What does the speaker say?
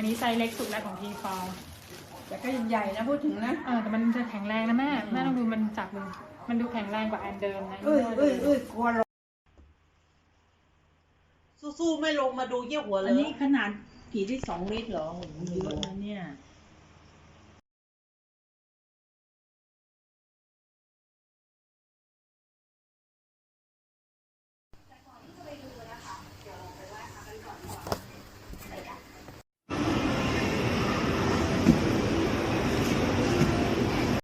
อันนี้ไซส์เล็กสุดแล้วของทีฟอลแต่ก็ยังใหญ่นะพูดถึงนะ เออแต่มันจะแข็งแรงนะแม่ แม่ลองดูมันจับดูมันดูแข็งแรงกว่าอันเดิมนะเอ้ยเอ้ยเอ้ยกลัวหรอกสู้ๆไม่ลงมาดูเยี่ยวหัวเลอันย นี้ขนาดกี่ที่สองลิตรเหรอโอ้โหเยอะนะเนี่ย